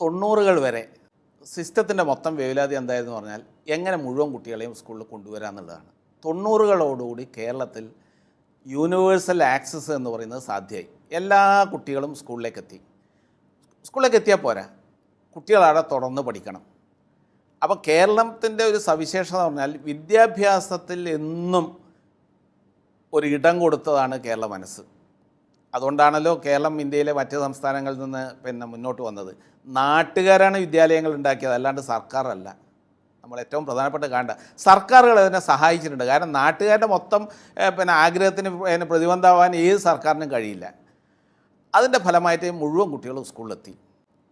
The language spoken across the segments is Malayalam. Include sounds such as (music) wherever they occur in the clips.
തൊണ്ണൂറുകൾ വരെ സിസ്റ്റത്തിന്റെ മൊത്തം വേവലാതി എന്തായിരുന്നു പറഞ്ഞാൽ എങ്ങനെ മുഴുവൻ കുട്ടികളെയും സ്കൂളിൽ കൊണ്ടുവരാമെന്നുള്ളതാണ് തൊണ്ണൂറുകളോടുകൂടി കേരളത്തിൽ യൂണിവേഴ്സൽ ആക്സസ് എന്ന് പറയുന്നത് സാധ്യമായി എല്ലാ കുട്ടികളും സ്കൂളിലേക്ക് എത്തി സ്കൂളിലേക്ക് എത്തിയാൽ പോരാ. കുട്ടികളവിടെ തുടർന്ന് പഠിക്കണം. അപ്പോൾ കേരളത്തിന്റെ ഒരു സവിശേഷത എന്ന് പറഞ്ഞാൽ വിദ്യാഭ്യാസത്തിൽ എന്നും ഒരു ഇടം കൊടുത്തതാണ് കേരള മനസ്സ്. അതുകൊണ്ടാണല്ലോ കേരളം ഇന്ത്യയിലെ മറ്റ് സംസ്ഥാനങ്ങളിൽ നിന്ന് പിന്നെ മുന്നോട്ട് വന്നത്. നാട്ടുകാരാണ് വിദ്യാലയങ്ങൾ ഉണ്ടാക്കിയത് അല്ലാണ്ട് സർക്കാരല്ല. നമ്മൾ ഏറ്റവും പ്രധാനപ്പെട്ട കാണേണ്ട സർക്കാരുകൾ അതിനെ സഹായിച്ചിട്ടുണ്ട്. കാരണം നാട്ടുകാരുടെ മൊത്തം പിന്നെ ആഗ്രഹത്തിന് പിന്നെ പ്രതിബന്ധമാവാൻ ഏത് സർക്കാരിനും കഴിയില്ല. അതിന്റെ ഫലമായിട്ട് മുഴുവൻ കുട്ടികളും സ്കൂളിലെത്തി.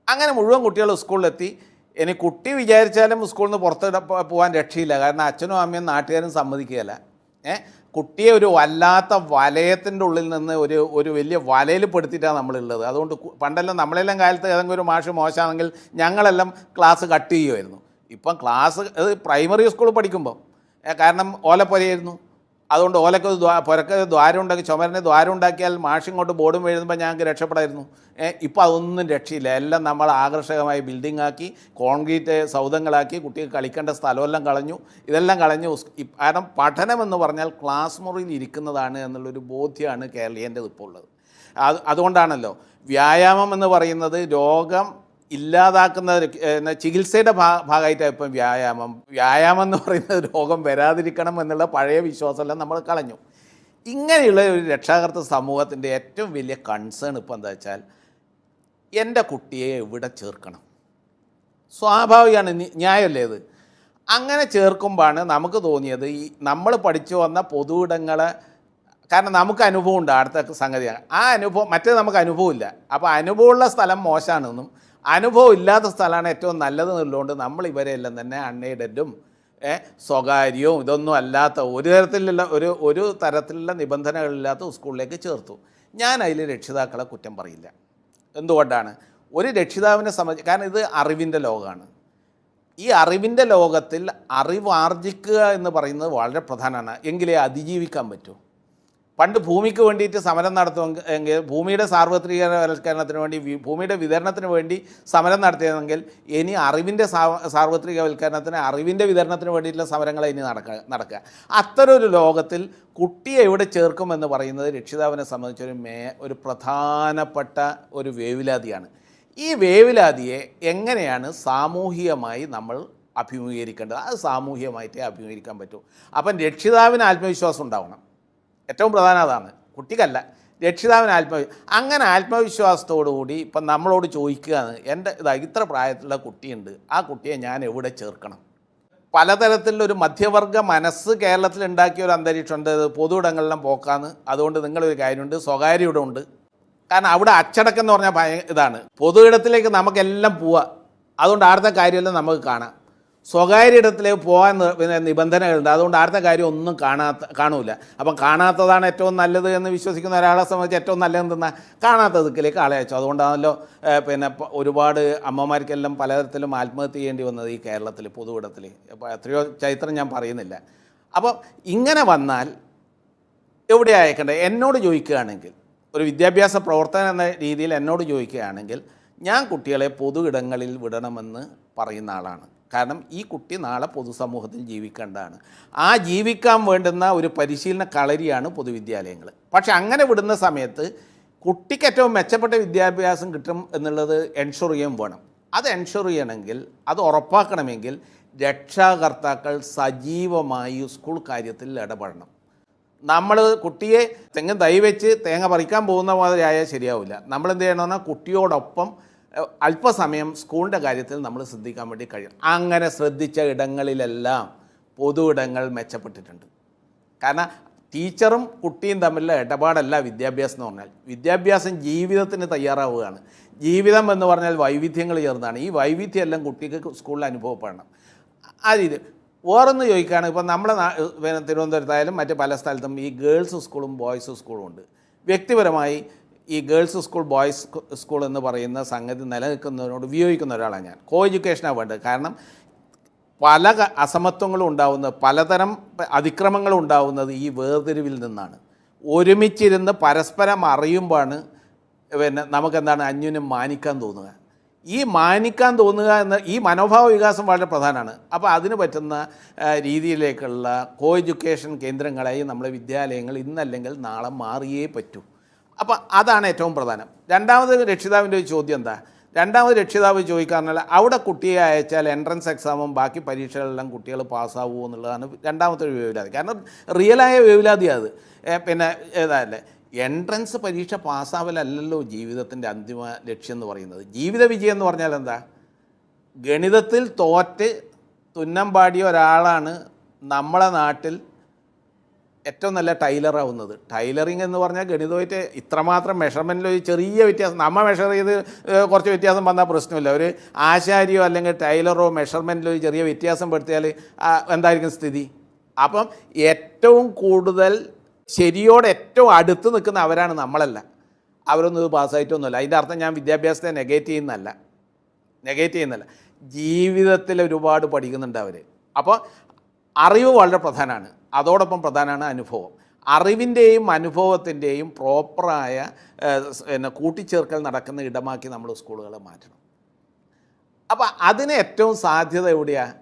അങ്ങനെ മുഴുവൻ കുട്ടികളും സ്കൂളിലെത്തി. ഇനി കുട്ടി വിചാരിച്ചാലും സ്കൂളിൽ നിന്ന് പുറത്ത് പോകാൻ രക്ഷയില്ല. കാരണം അച്ഛനും അമ്മയും നാട്ടുകാരും സമ്മതിക്കുകയില്ല. ഏ കുട്ടിയെ ഒരു വല്ലാത്ത വലയത്തിന്റെ ഉള്ളിൽ നിന്ന് ഒരു ഒരു വലിയ വലയിൽ പെടുത്തിയിട്ടാണ് നമ്മളുള്ളത്. അതുകൊണ്ട് പണ്ടെല്ലാം നമ്മളെല്ലാം കാലത്ത് ഏതെങ്കിലും ഒരു മാഷ് മോശമാണെങ്കിൽ ഞങ്ങളെല്ലാം ക്ലാസ് കട്ട് ചെയ്യുമായിരുന്നു. ഇപ്പം ക്ലാസ് പ്രൈമറി സ്കൂളിൽ പഠിക്കുമ്പം. ഏ, കാരണം ഓലപ്പൊരയായിരുന്നു. അതുകൊണ്ട് ഓലക്ക് ദ്വാ പുരക്ക് ദ്വാരം ഉണ്ടാക്കി ചുമരനെ ദ്വാരം ഉണ്ടാക്കിയാൽ മാഷിങ്ങോട്ട് ബോർഡും എഴുതുമ്പോൾ ഞങ്ങൾക്ക് രക്ഷപ്പെടായിരുന്നു. ഇപ്പോൾ അതൊന്നും രക്ഷയില്ല. എല്ലാം നമ്മൾ ആകർഷകമായി ബിൽഡിംഗ് ആക്കി കോൺക്രീറ്റ് സൗധങ്ങളാക്കി കുട്ടികൾ കളിക്കേണ്ട സ്ഥലമെല്ലാം കളഞ്ഞു. ഇതെല്ലാം കളഞ്ഞു. കാരണം പഠനം എന്ന് പറഞ്ഞാൽ ക്ലാസ് മുറിയിൽ ഇരിക്കുന്നതാണ് എന്നുള്ളൊരു ബോധ്യമാണ് കേരളീയന്റെ ഇപ്പോൾ ഉള്ളത്. അത് അതുകൊണ്ടാണല്ലോ വ്യായാമം എന്ന് പറയുന്നത് രോഗം ഇല്ലാതാക്കുന്ന ചികിത്സയുടെ ഭാ ഭാഗമായിട്ടാണ് ഇപ്പം വ്യായാമം. വ്യായാമം എന്ന് പറയുന്നത് രോഗം വരാതിരിക്കണം എന്നുള്ള പഴയ വിശ്വാസമെല്ലാം നമ്മൾ കളഞ്ഞു. ഇങ്ങനെയുള്ള ഒരു രക്ഷാകർത്ത സമൂഹത്തിന്റെ ഏറ്റവും വലിയ കൺസേൺ ഇപ്പം എന്താ വെച്ചാൽ എന്റെ കുട്ടിയെ എവിടെ ചേർക്കണം? സ്വാഭാവികമാണ് ന്യായമല്ലേ ഇത് അങ്ങനെ ചേർക്കുമ്പോഴാണ് നമുക്ക് തോന്നിയത് ഈ നമ്മൾ പഠിച്ചു വന്ന പൊതുവിടങ്ങളെ കാരണം നമുക്ക് അനുഭവം ഉണ്ട് അടുത്ത സംഗതിയാണ്. ആ അനുഭവം മറ്റേ നമുക്ക് അനുഭവമില്ല. അപ്പോൾ അനുഭവമുള്ള സ്ഥലം മോശമാണെന്നും അനുഭവം ഇല്ലാത്ത സ്ഥലമാണ് ഏറ്റവും നല്ലത് എന്നുള്ളതുകൊണ്ട് നമ്മൾ ഇവരെല്ലാം തന്നെ അൺഎയ്ഡഡും സ്വകാര്യവും ഇതൊന്നും അല്ലാത്ത ഒരു തരത്തിലുള്ള ഒരു ഒരു തരത്തിലുള്ള നിബന്ധനകളില്ലാത്ത സ്കൂളിലേക്ക് ചേർത്തു. ഞാൻ അതിൽ രക്ഷിതാക്കളെ കുറ്റം പറയില്ല. എന്തുകൊണ്ടാണ്? ഒരു രക്ഷിതാവിനെ സംബന്ധിച്ച് കാരണം ഇത് അറിവിന്റെ ലോകമാണ്. ഈ അറിവിന്റെ ലോകത്തിൽ അറിവ് ആർജിക്കുക എന്ന് പറയുന്നത് വളരെ പ്രധാനമാണ്. എങ്കിലേ അതിജീവിക്കാൻ പറ്റൂ. പണ്ട് ഭൂമിക്ക് വേണ്ടിയിട്ട് സമരം നടത്തുമെങ്കിൽ ഭൂമിയുടെ സാർവത്രികവൽക്കരണത്തിന് വേണ്ടി ഭൂമിയുടെ വിതരണത്തിന് വേണ്ടി സമരം നടത്തിയതെങ്കിൽ ഇനി അറിവിന്റെ സാർവത്രികവൽക്കരണത്തിന് അറിവിന്റെ വിതരണത്തിന് വേണ്ടിയിട്ടുള്ള സമരങ്ങൾ ഇനി നടക്കുക നടക്കുക. ഒരു ലോകത്തിൽ കുട്ടിയെ എവിടെ ചേർക്കുമെന്ന് പറയുന്നത് രക്ഷിതാവിനെ സംബന്ധിച്ചൊരു മേ ഒരു പ്രധാനപ്പെട്ട ഒരു വേവിലാതിയാണ്. ഈ വേവിലാതിയെ എങ്ങനെയാണ് സാമൂഹികമായി നമ്മൾ അഭിമുഖീകരിക്കേണ്ടത്? അത് സാമൂഹികമായിട്ടേ അഭിമുഖീകരിക്കാൻ പറ്റൂ. അപ്പം രക്ഷിതാവിന് ആത്മവിശ്വാസം ഉണ്ടാവണം. ഏറ്റവും പ്രധാനം അതാണ്. കുട്ടിക്കല്ല രക്ഷിതാവിന് ആത്മവിശ്വാസം അങ്ങനെ ആത്മവിശ്വാസത്തോടുകൂടി ഇപ്പം നമ്മളോട് ചോദിക്കുകയാണ് എന്റെ ഇതാ ഇത്ര പ്രായത്തിലുള്ള കുട്ടിയുണ്ട് ആ കുട്ടിയെ ഞാൻ എവിടെ ചേർക്കണം? പലതരത്തിലുള്ള ഒരു മധ്യവർഗ മനസ്സ് കേരളത്തിൽ ഉണ്ടാക്കിയ ഒരു അന്തരീക്ഷമുണ്ട്. പൊതു പൊതുയിടങ്ങളിലും പോക്കാന്ന്. അതുകൊണ്ട് നിങ്ങളൊരു കാര്യമുണ്ട് സ്വകാര്യ ഇടമുണ്ട് കാരണം അവിടെ അച്ചടക്കം എന്ന് പറഞ്ഞാൽ ഭയ ഇതാണ്. പൊതു ഇടത്തിലേക്ക് നമുക്കെല്ലാം പോവാം. അതുകൊണ്ട് ആടുത്ത കാര്യമെല്ലാം നമുക്ക് കാണാം. സ്വകാര്യ ഇടത്തിലേക്ക് പോകാൻ പിന്നെ നിബന്ധനകളുണ്ട്. അതുകൊണ്ട് ആർത്ത കാര്യം ഒന്നും കാണാത്ത കാണൂല. അപ്പം കാണാത്തതാണ് ഏറ്റവും നല്ലത് എന്ന് വിശ്വസിക്കുന്ന ഒരാളെ സംബന്ധിച്ച് ഏറ്റവും നല്ലത് എന്തെന്നാ? കാണാത്ത ദിക്കിലേക്ക് ആളെ അയച്ചു. അതുകൊണ്ടാണല്ലോ പിന്നെ ഒരുപാട് അമ്മമാർക്കെല്ലാം പലതരത്തിലും ആത്മഹത്യ ചെയ്യേണ്ടി വന്നത് ഈ കേരളത്തിൽ പൊതുവിടത്തിൽ. എത്രയോ ചരിത്രം ഞാൻ പറയുന്നില്ല. അപ്പം ഇങ്ങനെ വന്നാൽ എവിടെ അയക്കേണ്ടത് എന്നോട് ചോദിക്കുകയാണെങ്കിൽ ഒരു വിദ്യാഭ്യാസ പ്രവർത്തനം എന്ന രീതിയിൽ എന്നോട് ചോദിക്കുകയാണെങ്കിൽ ഞാൻ കുട്ടികളെ പൊതു ഇടങ്ങളിൽ വിടണമെന്ന് പറയുന്ന ആളാണ്. കാരണം ഈ കുട്ടി നാളെ പൊതുസമൂഹത്തിൽ ജീവിക്കേണ്ടതാണ്. ആ ജീവിക്കാൻ വേണ്ടുന്ന ഒരു പരിശീലന കളരിയാണ് പൊതുവിദ്യാലയങ്ങൾ പക്ഷെ അങ്ങനെ വിടുന്ന സമയത്ത് കുട്ടിക്ക് ഏറ്റവും മെച്ചപ്പെട്ട വിദ്യാഭ്യാസം കിട്ടും എന്നുള്ളത് എൻഷുർ ചെയ്യാൻ വേണം. അത് എൻഷുർ ചെയ്യണമെങ്കിൽ അത് ഉറപ്പാക്കണമെങ്കിൽ രക്ഷാകർത്താക്കൾ സജീവമായി സ്കൂൾ കാര്യത്തിൽ ഇടപെടണം. നമ്മൾ കുട്ടിയെ തെങ്ങ് തൈ വെച്ച് തേങ്ങ പറിക്കാൻ പോകുന്ന മാതിരി ആയാൽ ശരിയാവില്ല. നമ്മൾ എന്ത് ചെയ്യണമെന്നാൽ കുട്ടിയോടൊപ്പം അല്പസമയം സ്കൂളിന്റെ കാര്യത്തിൽ നമ്മൾ ശ്രദ്ധിക്കാൻ വേണ്ടി കഴിയും അങ്ങനെ ശ്രദ്ധിച്ച ഇടങ്ങളിലെല്ലാം പൊതു ഇടങ്ങൾ മെച്ചപ്പെട്ടിട്ടുണ്ട്. കാരണം ടീച്ചറും കുട്ടിയും തമ്മിലുള്ള ഇടപാടല്ല വിദ്യാഭ്യാസം എന്ന് പറഞ്ഞാൽ. വിദ്യാഭ്യാസം ജീവിതത്തിന് തയ്യാറാവുകയാണ്. ജീവിതം എന്ന് പറഞ്ഞാൽ വൈവിധ്യങ്ങൾ ചേർന്നതാണ് ഈ വൈവിധ്യം എല്ലാം കുട്ടിക്ക് സ്കൂളിൽ അനുഭവപ്പെടണം. ആ രീതി. വേറൊന്ന് ചോദിക്കുകയാണ് ഇപ്പം നമ്മുടെ തിരുവനന്തപുരത്തായാലും മറ്റ് പല സ്ഥലത്തും ഈ ഗേൾസ് സ്കൂളും ബോയ്സ് സ്കൂളും ഉണ്ട്. വ്യക്തിപരമായി ഈ ഗേൾസ് സ്കൂൾ ബോയ്സ് സ്കൂൾ എന്ന് പറയുന്ന സംഗതി നിലനിൽക്കുന്നതിനോട് ഉപയോഗിക്കുന്ന ഒരാളാണ് ഞാൻ. കോ എഡ്യൂക്കേഷനാണ് വേണ്ടത്. കാരണം പല അസമത്വങ്ങളും ഉണ്ടാവുന്നത് പലതരം അതിക്രമങ്ങളും ഉണ്ടാവുന്നത് ഈ വേർതിരിവിൽ നിന്നാണ്. ഒരുമിച്ചിരുന്ന് പരസ്പരം അറിയുമ്പോഴാണ് പിന്നെ നമുക്കെന്താണ് അന്യോന്യം മാനിക്കാൻ തോന്നുക. ഈ മാനിക്കാൻ തോന്നുക എന്ന ഈ മനോഭാവ വികാസം വളരെ പ്രധാനമാണ്. അപ്പോൾ അതിന് പറ്റുന്ന രീതിയിലേക്കുള്ള കോ എഡ്യൂക്കേഷൻ കേന്ദ്രങ്ങളായി നമ്മുടെ വിദ്യാലയങ്ങൾ ഇന്നല്ലെങ്കിൽ നാളെ മാറിയേ പറ്റൂ. അപ്പോൾ അതാണ് ഏറ്റവും പ്രധാനം. രണ്ടാമത് രക്ഷിതാവിന്റെ ഒരു ചോദ്യം എന്താ? രണ്ടാമത് രക്ഷിതാവ് ചോദിക്കാറുള്ള അവിടെ കുട്ടിയെ അയച്ചാൽ എൻട്രൻസ് എക്സാമും ബാക്കി പരീക്ഷകളെല്ലാം കുട്ടികൾ പാസ്സാവുമോ എന്നുള്ളതാണ് രണ്ടാമത്തെ ഒരു വേവലാതി. കാരണം റിയലായ വേവലാതിയാണ് അത്. പിന്നെ ഏതല്ലേ? എൻട്രൻസ് പരീക്ഷ പാസ്സാവലല്ലല്ലോ ജീവിതത്തിന്റെ അന്തിമ ലക്ഷ്യം എന്ന് പറയുന്നത്. ജീവിത വിജയം എന്ന് പറഞ്ഞാൽ എന്താ? ഗണിതത്തിൽ തോറ്റ് തുന്നം പാടിയ ഒരാളാണ് നമ്മളെ നാട്ടിൽ ഏറ്റവും നല്ല ടൈലറാവുന്നത്. ടൈലറിങ് എന്ന് പറഞ്ഞാൽ ഗണിതമായിട്ട് ഇത്രമാത്രം മെഷർമെന്റിൽ ഒരു ചെറിയ വ്യത്യാസം നമ്മൾ മെഷർ ചെയ്ത് കുറച്ച് വ്യത്യാസം വന്നാൽ പ്രശ്നമില്ല. ഒരു ആശാരിയോ അല്ലെങ്കിൽ ടൈലറോ മെഷർമെന്റിൽ ഒരു ചെറിയ വ്യത്യാസം പെടുത്തിയാൽ എന്തായിരിക്കും സ്ഥിതി? അപ്പം ഏറ്റവും കൂടുതൽ ശരിയോട് ഏറ്റവും അടുത്ത് നിൽക്കുന്ന അവരാണ് നമ്മളല്ല. അവരൊന്നും ഇത് പാസ്സായിട്ടൊന്നുമല്ല. അതിന്റെ അർത്ഥം ഞാൻ വിദ്യാഭ്യാസത്തെ നെഗേറ്റ് ചെയ്യുന്നതല്ല. നെഗേറ്റ് ചെയ്യുന്നല്ല ജീവിതത്തിൽ ഒരുപാട് പഠിക്കുന്നുണ്ട് അവർ അപ്പോൾ അറിവ് വളരെ പ്രധാനമാണ്. അതോടൊപ്പം പ്രധാനമാണ് അനുഭവം. അറിവിന്റെയും അനുഭവത്തിന്റെയും പ്രോപ്പറായ ഏഹ്, പിന്നെ കൂട്ടിച്ചേർക്കൽ നടക്കുന്ന ഇടമാക്കി നമ്മൾ സ്കൂളുകളെ മാറ്റണം. അപ്പോൾ അതിന് ഏറ്റവും സാധ്യത എവിടെയാണ്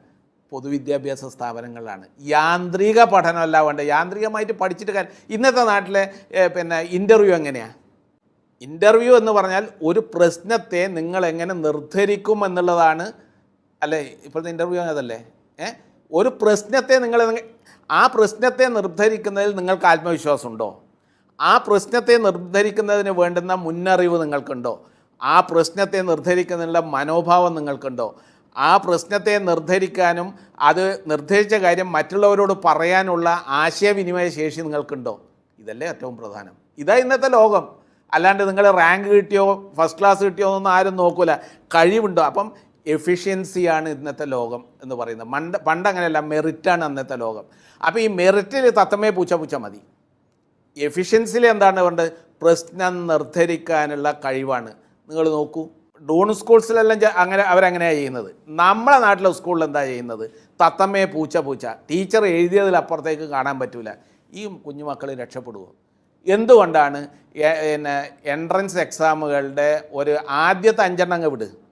പൊതുവിദ്യാഭ്യാസ സ്ഥാപനങ്ങളിലാണ്. യാന്ത്രിക പഠനമല്ല വേണ്ടത് യാന്ത്രികമായിട്ട് പഠിച്ചിട്ട് കാര്യം ഇന്നത്തെ നാട്ടിലെ പിന്നെ ഇന്റർവ്യൂ എങ്ങനെയാണ് ഇന്റർവ്യൂ എന്ന് പറഞ്ഞാൽ ഒരു പ്രശ്നത്തെ നിങ്ങൾ എങ്ങനെ നിർദ്ധരിക്കും എന്നുള്ളതാണ് അല്ലേ? ഇപ്പോഴത്തെ ഇന്റർവ്യൂ അതല്ലേ? ഏ? ഒരു പ്രശ്നത്തെ നിങ്ങൾ ആ പ്രശ്നത്തെ നിർദ്ധരിക്കുന്നതിൽ നിങ്ങൾക്ക് ആത്മവിശ്വാസമുണ്ടോ? ആ പ്രശ്നത്തെ നിർദ്ധരിക്കുന്നതിന് വേണ്ടുന്ന മുന്നറിവ് നിങ്ങൾക്കുണ്ടോ? ആ പ്രശ്നത്തെ നിർദ്ധരിക്കുന്നതിനുള്ള മനോഭാവം നിങ്ങൾക്കുണ്ടോ? ആ പ്രശ്നത്തെ നിർദ്ധരിക്കാനും അത് നിർദ്ധരിച്ച കാര്യം മറ്റുള്ളവരോട് പറയാനുള്ള ആശയവിനിമയ ശേഷി നിങ്ങൾക്കുണ്ടോ? ഇതല്ലേ ഏറ്റവും പ്രധാനം. ഇതാ ഇന്നത്തെ ലോകം. അല്ലാണ്ട് നിങ്ങൾ റാങ്ക് കിട്ടിയോ ഫസ്റ്റ് ക്ലാസ് കിട്ടിയോ എന്നൊന്നും ആരും നോക്കില്ല കഴിവുണ്ടോ? അപ്പം എഫിഷ്യൻസിയാണ് ഇന്നത്തെ ലോകം എന്ന് പറയുന്നത്. മണ്ട് പണ്ട് അങ്ങനെയല്ല മെറിറ്റാണ് അന്നത്തെ ലോകം. അപ്പോൾ ഈ മെറിറ്റിൽ തത്തമേ പൂച്ച പൂച്ച മതി. എഫിഷ്യൻസിൽ എന്താണ് വേണ്ടത്? പ്രശ്നം നിർദ്ധരിക്കാനുള്ള കഴിവാണ്. നിങ്ങൾ നോക്കൂ. ഡൂൺ സ്കൂൾസിലെല്ലാം അങ്ങനെ അവരങ്ങനെയാണ് ചെയ്യുന്നത്. നമ്മളെ നാട്ടിലെ സ്കൂളിൽ എന്താ ചെയ്യുന്നത്? തത്തമ്മേ പൂച്ച പൂച്ച. ടീച്ചർ എഴുതിയതിലപ്പുറത്തേക്ക് കാണാൻ പറ്റില്ല ഈ കുഞ്ഞുമക്കൾ രക്ഷപ്പെടുമോ എന്തുകൊണ്ടാണ് പിന്നെ എൻട്രൻസ് എക്സാമുകളുടെ ഒരു ആദ്യത്തെ അഞ്ചെണ്ണം അങ്ങ് വിട്.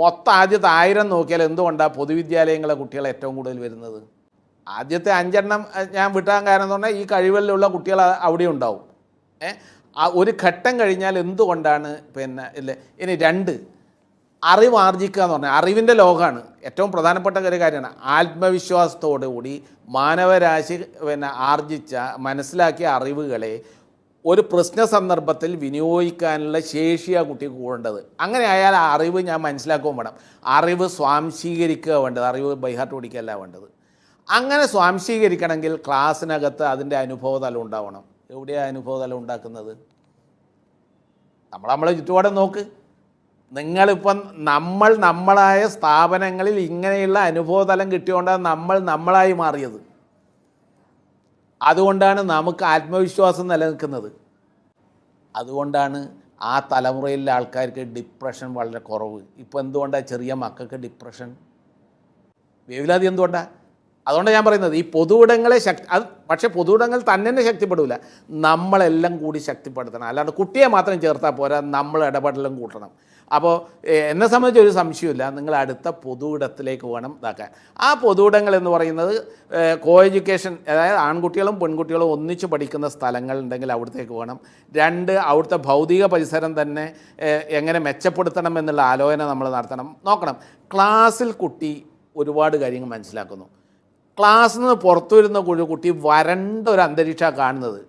മൊത്തം ആദ്യത്തെ ആയിരം നോക്കിയാൽ എന്തുകൊണ്ടാണ് പൊതുവിദ്യാലയങ്ങളെ കുട്ടികൾ ഏറ്റവും കൂടുതൽ വരുന്നത്? ആദ്യത്തെ അഞ്ചെണ്ണം ഞാൻ വിട്ടാൻ കാരണം എന്ന് പറഞ്ഞാൽ ഈ കഴിവിലുള്ള കുട്ടികൾ അവിടെ ഉണ്ടാവും. ഏ ഒരു ഘട്ടം കഴിഞ്ഞാൽ എന്തുകൊണ്ടാണ് പിന്നെ ഇല്ലേ? ഇനി രണ്ട് അറിവ് ആർജിക്കുക എന്ന് പറഞ്ഞാൽ അറിവിന്റെ ലോകമാണ്. ഏറ്റവും പ്രധാനപ്പെട്ട ഒരു കാര്യമാണ് ആത്മവിശ്വാസത്തോടുകൂടി മാനവരാശി പിന്നെ ആർജിച്ച മനസ്സിലാക്കിയ അറിവുകളെ ഒരു പ്രശ്ന സന്ദർഭത്തിൽ വിനിയോഗിക്കാനുള്ള ശേഷിയാണ് കുട്ടിക്ക് കൂടേണ്ടത്. അങ്ങനെ ആയാൽ ആ അറിവ് ഞാൻ മനസ്സിലാക്കുകയും വേണം. അറിവ് സ്വാംശീകരിക്കുക വേണ്ടത്. അറിവ് ബൈഹാർട്ട് ഓടിക്കുകയല്ല വേണ്ടത്. അങ്ങനെ സ്വാംശീകരിക്കണമെങ്കിൽ ക്ലാസ്സിനകത്ത് അതിന്റെ അനുഭവതലം ഉണ്ടാവണം. എവിടെയാണ് അനുഭവതലം ഉണ്ടാക്കുന്നത്? നമ്മൾ നമ്മളെ ചുറ്റുപാടും നോക്ക്. നിങ്ങളിപ്പം നമ്മൾ നമ്മളായ സ്ഥാപനങ്ങളിൽ ഇങ്ങനെയുള്ള അനുഭവതലം കിട്ടിയോണ്ടാണ് നമ്മൾ നമ്മളായി മാറിയത്. അതുകൊണ്ടാണ് നമുക്ക് ആത്മവിശ്വാസം നിലനിൽക്കുന്നത്. അതുകൊണ്ടാണ് ആ തലമുറയിലെ ആൾക്കാർക്ക് ഡിപ്രഷൻ വളരെ കുറവ്. ഇപ്പോൾ എന്തുകൊണ്ടാണ് ചെറിയ മക്കൾക്ക് ഡിപ്രഷൻ വേവിലാതി എന്തുകൊണ്ടാണ് അതുകൊണ്ടാണ് ഞാൻ പറയുന്നത് ഈ പൊതുവിടങ്ങളെ ശക്തി അത് പക്ഷേ പൊതുവിടങ്ങൾ തന്നെ തന്നെ ശക്തിപ്പെടില്ല നമ്മളെല്ലാം കൂടി ശക്തിപ്പെടുത്തണം. അല്ലാണ്ട് കുട്ടിയെ മാത്രം ചേർത്താൽ പോരാ നമ്മൾ ഇടപെടലും കൂട്ടണം. അപ്പോൾ എന്നെ സംബന്ധിച്ച് ഒരു സംശയമില്ല നിങ്ങൾ അടുത്ത പൊതുവിടത്തിലേക്ക് വേണം ഇതാക്കാൻ. ആ പൊതുവിടങ്ങൾ എന്ന് പറയുന്നത് കോ എഡ്യൂക്കേഷൻ അതായത് ആൺകുട്ടികളും പെൺകുട്ടികളും ഒന്നിച്ച് പഠിക്കുന്ന സ്ഥലങ്ങൾ ഉണ്ടെങ്കിൽ അവിടത്തേക്ക് വേണം. രണ്ട് അവിടുത്തെ ഭൗതിക പരിസരം തന്നെ എങ്ങനെ മെച്ചപ്പെടുത്തണം എന്നുള്ള ആലോചന നമ്മൾ നടത്തണം. നോക്കണം. ക്ലാസ്സിൽ കുട്ടി ഒരുപാട് കാര്യങ്ങൾ മനസ്സിലാക്കുന്നു. ക്ലാസ്സിൽ നിന്ന് പുറത്തു വരുന്ന കുട്ടി വരണ്ട ഒരു അന്തരീക്ഷമാണ് കാണുന്നത്.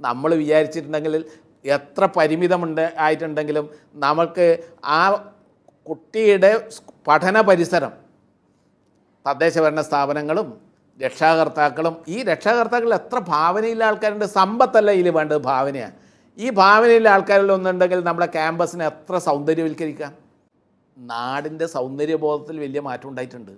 നമ്മൾ വിചാരിച്ചിട്ടുണ്ടെങ്കിൽ എത്ര പരിമിതമുണ്ട് ആയിട്ടുണ്ടെങ്കിലും നമുക്ക് ആ കുട്ടിയുടെ പഠന പരിസരം തദ്ദേശഭരണ സ്ഥാപനങ്ങളും രക്ഷാകർത്താക്കളും ഈ രക്ഷാകർത്താക്കൾ എത്ര ഭാവനയുള്ള ആൾക്കാരുണ്ട്? സമ്പത്തല്ല ഇതിൽ വേണ്ടത് ഭാവനയാണ് ഈ ഭാവനയിലെ ആൾക്കാരിൽ ഒന്നുണ്ടെങ്കിൽ നമ്മുടെ ക്യാമ്പസിനെ എത്ര സൗന്ദര്യവൽക്കരിക്കാം? നാടിന്റെ സൗന്ദര്യബോധത്തിൽ വലിയ മാറ്റം ഉണ്ടായിട്ടുണ്ട്.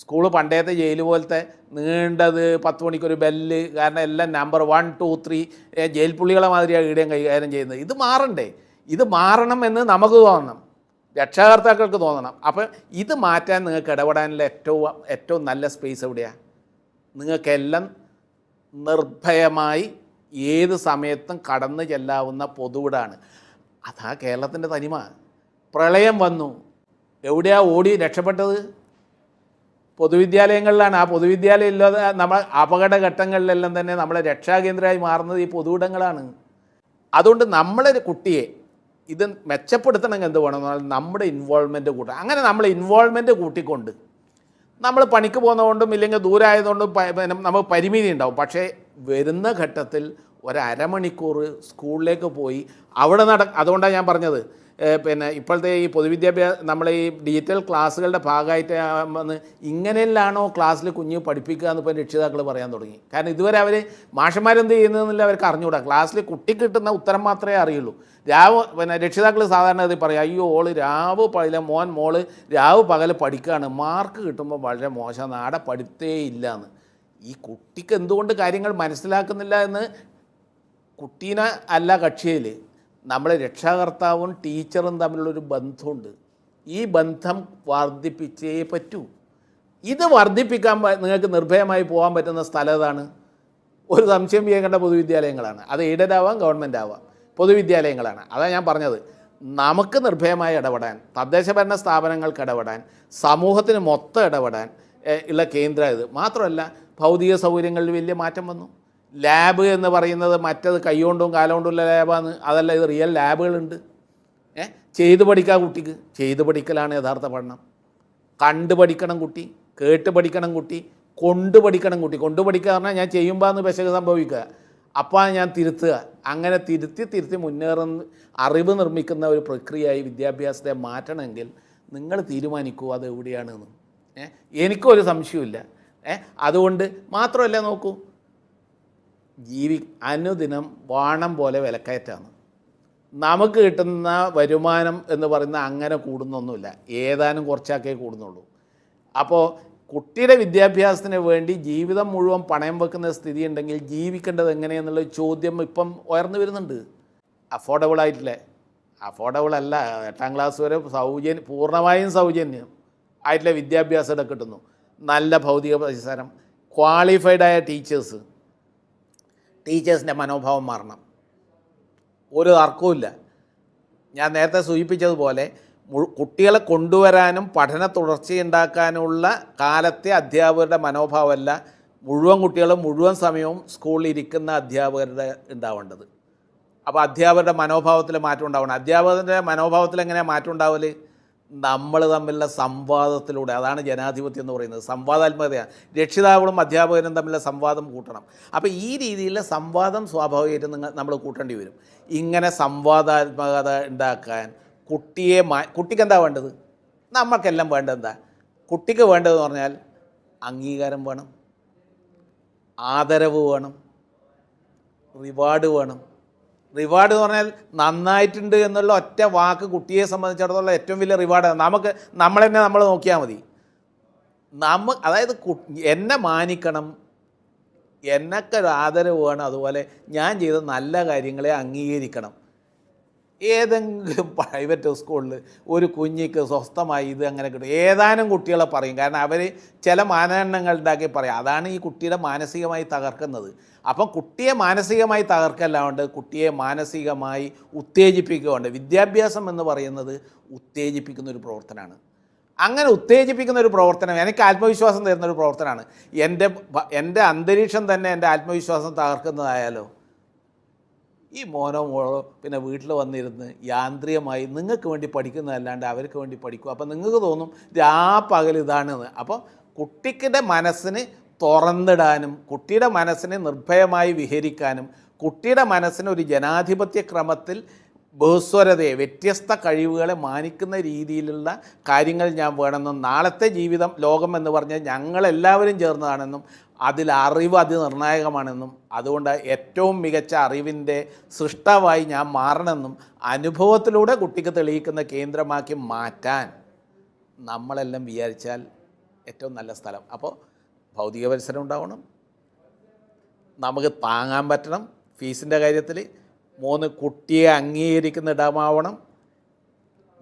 സ്കൂൾ പണ്ടേത്തെ ജയിൽ പോലത്തെ നീണ്ടത് പത്ത് മണിക്കൊരു ബെല്ല് കാരണം എല്ലാം number one two three jail പുള്ളികളെ മാതിരിയാണ് ഈടെയും കൈകാര്യം ചെയ്യുന്നത്. ഇത് മാറണ്ടേ? ഇത് മാറണം എന്ന് നമുക്ക് തോന്നണം. രക്ഷാകർത്താക്കൾക്ക് തോന്നണം. അപ്പം ഇത് മാറ്റാൻ നിങ്ങൾക്ക് ഇടപെടാനുള്ള ഏറ്റവും ഏറ്റവും നല്ല സ്പേസ് എവിടെയാണ് നിങ്ങൾക്കെല്ലാം നിർഭയമായി ഏത് സമയത്തും കടന്നു ചെല്ലാവുന്ന പൊതുവിടാണ്. അതാ കേരളത്തിന്റെ തനിമ. പ്രളയം വന്നു. എവിടെയാ ഓടി രക്ഷപ്പെട്ടത്? പൊതുവിദ്യാലയങ്ങളിലാണ്. ആ പൊതുവിദ്യാലയം ഇല്ലാതെ നമ്മൾ അപകടഘട്ടങ്ങളിലെല്ലാം തന്നെ നമ്മളെ രക്ഷാകേന്ദ്രമായി മാറുന്നത് ഈ പൊതുവിടങ്ങളാണ്. അതുകൊണ്ട് നമ്മളെ കുട്ടിയെ ഇത് മെച്ചപ്പെടുത്തണമെങ്കിൽ എന്ത് വേണം എന്ന് പറഞ്ഞാൽ നമ്മുടെ ഇൻവോൾവ്മെന്റ് കൂട്ടുക അങ്ങനെ നമ്മൾ ഇൻവോൾവ്മെന്റ് കൂട്ടിക്കൊണ്ട് നമ്മൾ പണിക്ക് പോകുന്നതുകൊണ്ടും ഇല്ലെങ്കിൽ ദൂരമായതുകൊണ്ടും നമുക്ക് പരിമിതി ഉണ്ടാവും. പക്ഷേ വരുന്ന ഘട്ടത്തിൽ ഒരമണിക്കൂർ സ്കൂളിലേക്ക് പോയി അവിടെ നട അതുകൊണ്ടാണ് ഞാൻ പറഞ്ഞത്. പിന്നെ ഇപ്പോഴത്തെ ഈ പൊതുവിദ്യാഭ്യാസ നമ്മളെ ഈ ഡിജിറ്റൽ ക്ലാസ്സുകളുടെ ഭാഗമായിട്ട് വന്ന് ഇങ്ങനെയല്ലാണോ ക്ലാസ്സിൽ കുഞ്ഞ് പഠിപ്പിക്കുക എന്ന് ഇപ്പം രക്ഷിതാക്കൾ പറയാൻ തുടങ്ങി. കാരണം ഇതുവരെ അവർ മാഷന്മാരെന്ത് ചെയ്യുന്നതെന്നില്ല അവർക്ക് അറിഞ്ഞുകൂടാ. ക്ലാസ്സിൽ കുട്ടി കിട്ടുന്ന ഉത്തരം മാത്രമേ അറിയുള്ളൂ. രാവ് പിന്നെ രക്ഷിതാക്കൾ സാധാരണ ഇത് പറയും അയ്യോ ഓൾ രാവ് പകല മോൻ മോൾ രാവ് പകൽ പഠിക്കുകയാണ് മാർക്ക് കിട്ടുമ്പോൾ വളരെ മോശം നാടെ പഠിത്തേ ഇല്ല എന്ന് ഈ കുട്ടിക്ക് എന്തുകൊണ്ട് കാര്യങ്ങൾ മനസ്സിലാക്കുന്നില്ല എന്ന് കുട്ടീനെ അല്ല കക്ഷിയിൽ നമ്മളെ രക്ഷാകർത്താവും ടീച്ചറും തമ്മിലുള്ളൊരു ബന്ധമുണ്ട്. ഈ ബന്ധം വർദ്ധിപ്പിച്ചേ പറ്റൂ. ഇത് വർദ്ധിപ്പിക്കാൻ നിങ്ങൾക്ക് നിർഭയമായി പോകാൻ പറ്റുന്ന സ്ഥലം ഒരു സംശയം ചെയ്യേണ്ട പൊതുവിദ്യാലയങ്ങളാണ്. അത് എയ്ഡഡ് ആവാം ഗവൺമെന്റ് ആവാം പൊതുവിദ്യാലയങ്ങളാണ്. അതാണ് ഞാൻ പറഞ്ഞത്. നമുക്ക് നിർഭയമായി ഇടപെടാൻ തദ്ദേശഭരണ സ്ഥാപനങ്ങൾക്ക് ഇടപെടാൻ സമൂഹത്തിന് മൊത്തം ഇടപെടാൻ ഉള്ള കേന്ദ്രം ഇത് മാത്രമല്ല ഭൗതിക സൗകര്യങ്ങളിൽ വലിയ മാറ്റം വന്നു. ലാബ് എന്ന് പറയുന്നത് മറ്റത് കൈകൊണ്ടും കാലുകൊണ്ടുള്ള ലാബാണ്. അതല്ല ഇത് റിയൽ ലാബുകളുണ്ട്. ഏ? ചെയ്ത് പഠിക്കാം കുട്ടിക്ക്. ചെയ്ത് പഠിക്കലാണ് യഥാർത്ഥ പഠനം. കണ്ട് പഠിക്കണം കുട്ടി കേട്ട് പഠിക്കണം കുട്ടി കൊണ്ട് പഠിക്കണം കുട്ടി. കൊണ്ട് പഠിക്കുക പറഞ്ഞാൽ ഞാൻ ചെയ്യുമ്പോൾ എന്ന് പെശക് സംഭവിക്കുക. അപ്പോൾ ഞാൻ തിരുത്തുക. അങ്ങനെ തിരുത്തി തിരുത്തി മുന്നേറുന്ന അറിവ് നിർമ്മിക്കുന്ന ഒരു പ്രക്രിയയായി വിദ്യാഭ്യാസത്തെ മാറ്റണമെങ്കിൽ നിങ്ങൾ തീരുമാനിക്കൂ അത് എവിടെയാണെന്ന് ഏ? എനിക്കൊരു സംശയമില്ല ഏ? അതുകൊണ്ട് മാത്രമല്ല നോക്കൂ. ജീവി അനുദിനം വാണം പോലെ വിലക്കയറ്റാണ്. നമുക്ക് കിട്ടുന്ന വരുമാനം എന്ന് പറയുന്ന അങ്ങനെ കൂടുന്നൊന്നുമില്ല. ഏതാനും കുറച്ചൊക്കെ കൂടുന്നുള്ളൂ. അപ്പോൾ കുട്ടിയുടെ വിദ്യാഭ്യാസത്തിന് വേണ്ടി ജീവിതം മുഴുവൻ പണയം വെക്കുന്ന സ്ഥിതി ഉണ്ടെങ്കിൽ ജീവിക്കേണ്ടത് എങ്ങനെയെന്നുള്ള ചോദ്യം ഇപ്പം ഉയർന്നു വരുന്നുണ്ട്. അഫോർഡബിൾ ആയിട്ടില്ലേ? അഫോർഡബിൾ അല്ല. എട്ടാം ക്ലാസ് വരെ സൗജന്യം പൂർണമായും സൗജന്യം ആയിട്ടുള്ള വിദ്യാഭ്യാസം കിട്ടുന്നു. നല്ല ഭൗതിക പരിസരം ക്വാളിഫൈഡ് ആയ ടീച്ചേഴ്സ് ടീച്ചേഴ്സിന്റെ മനോഭാവം മാറണം. ഒരു തർക്കവുമില്ല ഞാൻ നേരത്തെ സൂചിപ്പിച്ചതുപോലെ കുട്ടികളെ കൊണ്ടുവരാനും പഠന തുടർച്ചയുണ്ടാക്കാനുള്ള കാലത്തെ അധ്യാപകരുടെ മനോഭാവമല്ല മുഴുവൻ കുട്ടികളും മുഴുവൻ സമയവും സ്കൂളിൽ ഇരിക്കുന്ന അധ്യാപകരുടെ ഉണ്ടാവേണ്ടത്. അപ്പോൾ അധ്യാപകരുടെ മനോഭാവത്തിൽ മാറ്റം ഉണ്ടാവണം. അധ്യാപകരുടെ മനോഭാവത്തിൽ എങ്ങനെയാണ് മാറ്റം ഉണ്ടാവൽ? നമ്മൾ തമ്മിലുള്ള സംവാദത്തിലൂടെ അതാണ് ജനാധിപത്യം എന്ന് പറയുന്നത്. സംവാദാത്മകതയാണ്. രക്ഷിതാക്കളും അധ്യാപകരും തമ്മിലുള്ള സംവാദം കൂട്ടണം. അപ്പോൾ ഈ രീതിയിലുള്ള സംവാദം സ്വാഭാവികമായിട്ടും നിങ്ങൾ നമ്മൾ കൂട്ടേണ്ടി വരും. ഇങ്ങനെ സംവാദാത്മകത ഉണ്ടാക്കാൻ കുട്ടിയെ മാ കുട്ടിക്ക് എന്താ വേണ്ടത്? നമ്മൾക്കെല്ലാം വേണ്ടത് എന്താ? കുട്ടിക്ക് വേണ്ടതെന്ന് പറഞ്ഞാൽ അംഗീകാരം വേണം ആദരവ് വേണം റിവാർഡ് വേണം റിവാർഡ് എന്ന് പറഞ്ഞാൽ നന്നായിട്ടുണ്ട് എന്നുള്ള ഒറ്റ വാക്ക് കുട്ടിയെ സംബന്ധിച്ചിടത്തോളം ഏറ്റവും വലിയ റിവാർഡാണ് നമുക്ക് നമ്മൾ തന്നെ നമ്മൾ നോക്കിയാൽ മതി. നമ്മ അതായത് എന്നെ മാനിക്കണം. എന്നൊക്കെ ഒരു ആദരവ് വേണം. അതുപോലെ ഞാൻ ചെയ്ത നല്ല കാര്യങ്ങളെ അംഗീകരിക്കണം. ഏതെങ്കിലും (laughs) പ്രൈവറ്റ് സ്കൂളിൽ ഒരു കുഞ്ഞിക്ക് സ്വസ്ഥമായി ഇത് അങ്ങനെ കിട്ടും. ഏതാനും കുട്ടികളെ പറയും. കാരണം അവർ ചില മാനദണ്ഡങ്ങൾ ഉണ്ടാക്കി പറയും. അതാണ് ഈ കുട്ടിയുടെ മാനസികമായി തകർക്കുന്നത്. അപ്പം കുട്ടിയെ മാനസികമായി തകർക്കല്ലാണ്ട് കുട്ടിയെ മാനസികമായി ഉത്തേജിപ്പിക്കുകയുണ്ട് വിദ്യാഭ്യാസം എന്ന് പറയുന്നത് ഉത്തേജിപ്പിക്കുന്ന ഒരു പ്രവർത്തനമാണ്. അങ്ങനെ ഉത്തേജിപ്പിക്കുന്ന ഒരു പ്രവർത്തനം എനിക്ക് ആത്മവിശ്വാസം തരുന്ന ഒരു പ്രവർത്തനമാണ്. എന്റെ എന്റെ അന്തരീക്ഷം തന്നെ എന്റെ ആത്മവിശ്വാസം തകർക്കുന്നതായാലോ? ഈ മോനോ മോളോ പിന്നെ വീട്ടിൽ വന്നിരുന്ന് യാന്ത്രികമായി നിങ്ങൾക്ക് വേണ്ടി പഠിക്കുന്നതല്ലാണ്ട് അവർക്ക് വേണ്ടി പഠിക്കും. അപ്പോൾ നിങ്ങൾക്ക് തോന്നും രാപ്പകൽ ഇതാണെന്ന്. അപ്പോൾ കുട്ടിക്കിന്റെ മനസ്സിന് തുറന്നിടാനും കുട്ടിയുടെ മനസ്സിനെ നിർഭയമായി വിഹരിക്കാനും കുട്ടിയുടെ മനസ്സിന് ഒരു ജനാധിപത്യ ക്രമത്തിൽ ബഹുസ്വരതയെ വ്യത്യസ്ത കഴിവുകളെ മാനിക്കുന്ന രീതിയിലുള്ള കാര്യങ്ങൾ ഞാൻ വേണമെന്നും നാളത്തെ ജീവിതം ലോകം എന്ന് പറഞ്ഞാൽ ഞങ്ങളെല്ലാവരും ചേർന്നതാണെന്നും അതിൽ അറിവ് അതിനിർണായകമാണെന്നും അതുകൊണ്ട് ഏറ്റവും മികച്ച അറിവിന്റെ സൃഷ്ടാവായി ഞാൻ മാറണമെന്നും അനുഭവത്തിലൂടെ കുട്ടിക്ക് തെളിയിക്കുന്ന കേന്ദ്രമാക്കി മാറ്റാൻ നമ്മളെല്ലാം വിചാരിച്ചാൽ ഏറ്റവും നല്ല സ്ഥലം. അപ്പോൾ ഭൗതിക പരിസരം ഉണ്ടാവണം നമുക്ക് താങ്ങാൻ പറ്റണം ഫീസിന്റെ കാര്യത്തിൽ മൂന്ന് കുട്ടിയെ അംഗീകരിക്കുന്ന ഇടമാവണം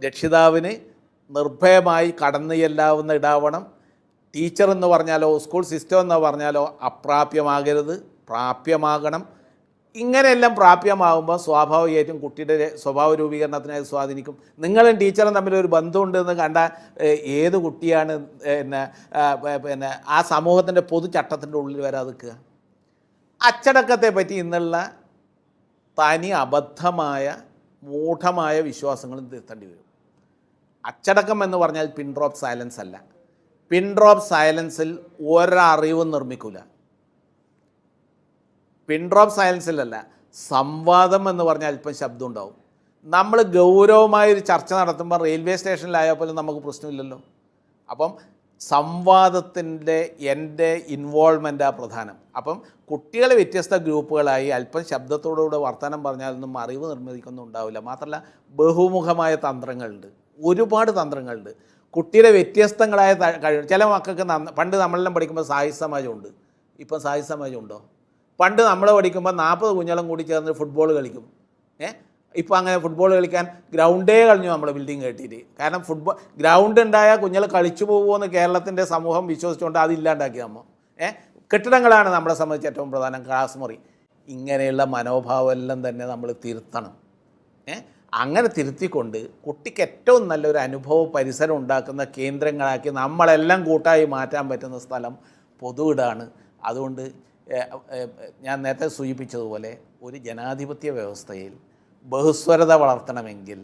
രക്ഷിതാവിന് നിർഭയമായി കടന്നു ചെല്ലാവുന്ന ഇടാവണം ടീച്ചർ എന്ന് പറഞ്ഞാലോ സ്കൂൾ സിസ്റ്റം എന്ന് പറഞ്ഞാലോ അപ്രാപ്യമാകരുത് പ്രാപ്യമാകണം. ഇങ്ങനെയെല്ലാം പ്രാപ്യമാകുമ്പോൾ സ്വാഭാവികമായിട്ടും കുട്ടിയുടെ സ്വഭാവ രൂപീകരണത്തിനെ സ്വാധീനിക്കും. നിങ്ങളും ടീച്ചറും തമ്മിൽ ഒരു ബന്ധമുണ്ടെന്ന് കണ്ട കണ്ടാൽ ഏത് കുട്ടിയാണ് പിന്നെ പിന്നെ ആ സമൂഹത്തിന്റെ പൊതുചട്ടത്തിന്റെ ഉള്ളിൽ വരാതെ നിൽക്കുക. അച്ചടക്കത്തെ പറ്റി ഇന്നുള്ള തനി അബദ്ധമായ മൂഢമായ വിശ്വാസങ്ങളും തിരുത്തേണ്ടി വരും. അച്ചടക്കം എന്ന് പറഞ്ഞാൽ പിൻ ഡ്രോപ്പ് സൈലൻസ് അല്ല. പിൻ ഡ്രോപ്പ് സൈലൻസിൽ ഒരറിവും നിർമ്മിക്കില്ല പിൻ ഡ്രോപ്പ് സൈലൻസിലല്ല സംവാദം എന്ന് പറഞ്ഞാൽ അല്പം ശബ്ദം ഉണ്ടാവും. നമ്മൾ ഗൗരവമായ ഒരു ചർച്ച നടത്തുമ്പോൾ റെയിൽവേ സ്റ്റേഷനിലായാൽ പോലും നമുക്ക് പ്രശ്നമില്ലല്ലോ. അപ്പം സംവാദത്തിന്റെ എന്റെ ഇൻവോൾവ്മെന്റാണ് പ്രധാനം. അപ്പം കുട്ടികളെ വ്യത്യസ്ത ഗ്രൂപ്പുകളായി അല്പം ശബ്ദത്തോടുകൂടെ വർത്തമാനം പറഞ്ഞാലൊന്നും അറിവ് നിർമ്മിക്കൊന്നും ഉണ്ടാവില്ല മാത്രമല്ല ബഹുമുഖമായ തന്ത്രങ്ങളുണ്ട്. ഒരുപാട് തന്ത്രങ്ങളുണ്ട്. കുട്ടിയുടെ വ്യത്യസ്തങ്ങളായ കഴിവ്. ചില മക്കൾക്ക് പണ്ട് നമ്മളെല്ലാം പഠിക്കുമ്പോൾ സാഹിത്യ സമാജമുണ്ട്. ഇപ്പം സാഹിത്യ സമാജം ഉണ്ടോ പണ്ട് നമ്മൾ പഠിക്കുമ്പോൾ നാൽപ്പത് കുഞ്ഞുങ്ങളും കൂടി ചേർന്ന് ഫുട്ബോൾ കളിക്കും. ഏ? ഇപ്പോൾ അങ്ങനെ ഫുട്ബോൾ കളിക്കാൻ ഗ്രൗണ്ടേ കളഞ്ഞു നമ്മൾ ബിൽഡിംഗ് കെട്ടിയിട്ട്. കാരണം ഫുട്ബോൾ ഗ്രൗണ്ട് ഉണ്ടായ കുഞ്ഞുങ്ങൾ കളിച്ചു പോകുമെന്ന് കേരളത്തിന്റെ സമൂഹം വിശ്വസിച്ചുകൊണ്ട് അതില്ലാണ്ടാക്കി നമ്മൾ ഏ? കെട്ടിടങ്ങളാണ് നമ്മളെ സംബന്ധിച്ച് ഏറ്റവും പ്രധാനം. ക്ലാസ് മുറി. ഇങ്ങനെയുള്ള മനോഭാവമെല്ലാം തന്നെ നമ്മൾ തിരുത്തണം. ഏ? അങ്ങനെ തിരുത്തിക്കൊണ്ട് കുട്ടിക്ക് ഏറ്റവും നല്ലൊരു അനുഭവ പരിസരം ഉണ്ടാക്കുന്ന കേന്ദ്രങ്ങളാക്കി നമ്മളെല്ലാം കൂട്ടായി മാറ്റാൻ പറ്റുന്ന സ്ഥലം പൊതുവിടാണ്. അതുകൊണ്ട് ഞാൻ നേരത്തെ സൂചിപ്പിച്ചതുപോലെ ഒരു ജനാധിപത്യ വ്യവസ്ഥയിൽ ബഹുസ്വരത വളർത്തണമെങ്കിൽ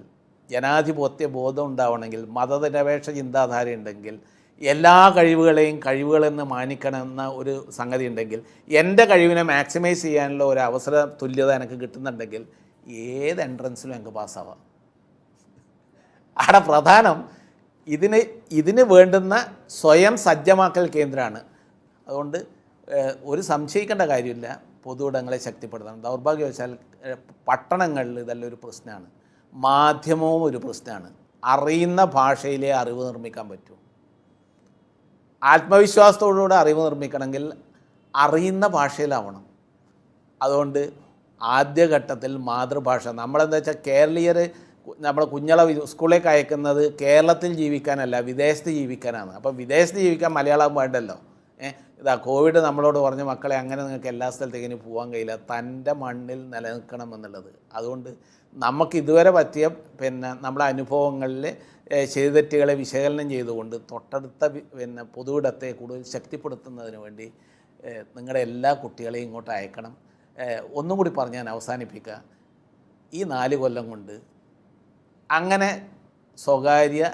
ജനാധിപത്യ ബോധം ഉണ്ടാവണമെങ്കിൽ മതനിരപേക്ഷ ചിന്താധാര ഉണ്ടെങ്കിൽ എല്ലാ കഴിവുകളെയും കഴിവുകളെന്ന് മാനിക്കണമെന്ന ഒരു സംഗതി ഉണ്ടെങ്കിൽ എന്റെ കഴിവിനെ മാക്സിമൈസ് ചെയ്യാനുള്ള ഒരു അവസര തുല്യത എനിക്ക് കിട്ടുന്നുണ്ടെങ്കിൽ ഏത് എൻട്രൻസിലും എനിക്ക് പാസ്സാവാം അവിടെ പ്രധാനം ഇതിന് ഇതിന് വേണ്ടുന്ന സ്വയം സജ്ജമാക്കൽ കേന്ദ്രമാണ് അതുകൊണ്ട് ഒരു സംശയിക്കേണ്ട കാര്യമില്ല. പൊതുവിടങ്ങളെ ശക്തിപ്പെടുത്തണം. ദൗർഭാഗ്യവശാൽ പട്ടണങ്ങളിൽ ഇതെല്ലാം ഒരു പ്രശ്നമാണ്. മാധ്യമവും ഒരു പ്രശ്നമാണ്. അറിയുന്ന ഭാഷയിലെ അറിവ് നിർമ്മിക്കാൻ പറ്റൂ. ആത്മവിശ്വാസത്തോടുകൂടെ അറിവ് നിർമ്മിക്കണമെങ്കിൽ അറിയുന്ന ഭാഷയിലാവണം. അതുകൊണ്ട് ആദ്യഘട്ടത്തിൽ മാതൃഭാഷ. നമ്മളെന്താ വെച്ചാൽ കേരളീയർ നമ്മൾ കുഞ്ഞളെ സ്കൂളിലേക്ക് അയക്കുന്നത് കേരളത്തിൽ ജീവിക്കാനല്ല വിദേശത്ത് ജീവിക്കാനാണ്. അപ്പോൾ വിദേശത്ത് ജീവിക്കാൻ മലയാളം വേണ്ടല്ലോ. ഏഹ് ഇതാ കോവിഡ് നമ്മളോട് പറഞ്ഞ മക്കളെ അങ്ങനെ നിങ്ങൾക്ക് എല്ലാ സ്ഥലത്തേക്കും പോകാൻ കഴിയില്ല. തന്റെ മണ്ണിൽ നിലനിൽക്കണം എന്നുള്ളത്. അതുകൊണ്ട് നമുക്ക് ഇതുവരെ പറ്റിയ പിന്നെ നമ്മുടെ അനുഭവങ്ങളിൽ ചെയ്തെറ്റുകളെ വിശകലനം ചെയ്തുകൊണ്ട് തൊട്ടടുത്ത പിന്നെ പൊതുവിടത്തെ കൂടുതൽ ശക്തിപ്പെടുത്തുന്നതിന് വേണ്ടി നിങ്ങളുടെ എല്ലാ കുട്ടികളെയും ഇങ്ങോട്ട് അയക്കണം. ഒന്നും കൂടി പറഞ്ഞ് ഞാൻ അവസാനിപ്പിക്കുക ഈ നാല് കൊല്ലം കൊണ്ട് അങ്ങനെ സ്വകാര്യ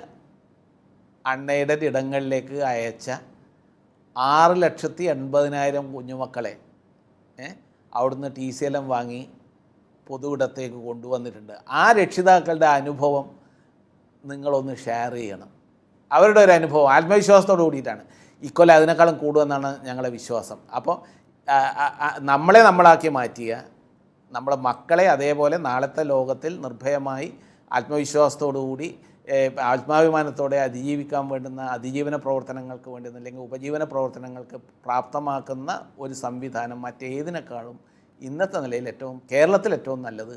അൺഎയ്ഡഡ് ഇടങ്ങളിലേക്ക് അയച്ച ആറ് ലക്ഷത്തി എൺപതിനായിരം കുഞ്ഞുമക്കളെ അവിടുന്ന് ടി സി എല്ലാം വാങ്ങി പൊതുവിടത്തേക്ക് കൊണ്ടുവന്നിട്ടുണ്ട്. ആ രക്ഷിതാക്കളുടെ അനുഭവം നിങ്ങളൊന്ന് ഷെയർ ചെയ്യണം. അവരുടെ ഒരു അനുഭവം ആത്മവിശ്വാസത്തോട് കൂടിയിട്ടാണ്. ഇക്കൊല്ലം അതിനേക്കാളും കൂടുമെന്നാണ് ഞങ്ങളുടെ വിശ്വാസം. അപ്പോൾ നമ്മളെ നമ്മളാക്കി മാറ്റിയ നമ്മളെ മക്കളെ അതേപോലെ നാളത്തെ ലോകത്തിൽ നിർഭയമായി ആത്മവിശ്വാസത്തോടുകൂടി കൂടി ആത്മാഭിമാനത്തോടെ അതിജീവിക്കാൻ വേണ്ടുന്ന അതിജീവന പ്രവർത്തനങ്ങൾക്ക് വേണ്ടുന്ന അല്ലെങ്കിൽ ഉപജീവന പ്രവർത്തനങ്ങൾക്ക് പ്രാപ്തമാക്കുന്ന ഒരു സംവിധാനം മറ്റേതിനേക്കാളും ഇന്നത്തെ നിലയിൽ ഏറ്റവും കേരളത്തിൽ ഏറ്റവും നല്ലത്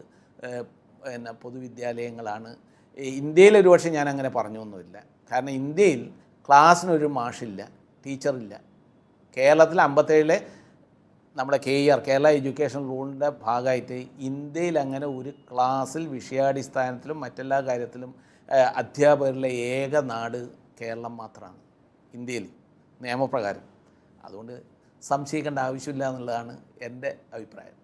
എന്നാ പൊതുവിദ്യാലയങ്ങളാണ്. ഇന്ത്യയിൽ ഒരുപക്ഷെ ഞാൻ അങ്ങനെ പറഞ്ഞൊന്നുമില്ല. കാരണം ഇന്ത്യയിൽ ക്ലാസ്സിനൊരു മാഷില്ല ടീച്ചറില്ല. കേരളത്തിൽ അമ്പത്തേഴിലെ നമ്മുടെ K E R Kerala education റൂളിന്റെ ഭാഗമായിട്ട് ഇന്ത്യയിൽ അങ്ങനെ ഒരു ക്ലാസ്സിൽ വിഷയാടിസ്ഥാനത്തിലും മറ്റെല്ലാ കാര്യത്തിലും അധ്യാപകരിലെ ഏക നാട് കേരളം മാത്രമാണ് ഇന്ത്യയിൽ നിയമപ്രകാരം. അതുകൊണ്ട് സംശയിക്കേണ്ട ആവശ്യമില്ല എന്നുള്ളതാണ് എന്റെ അഭിപ്രായം.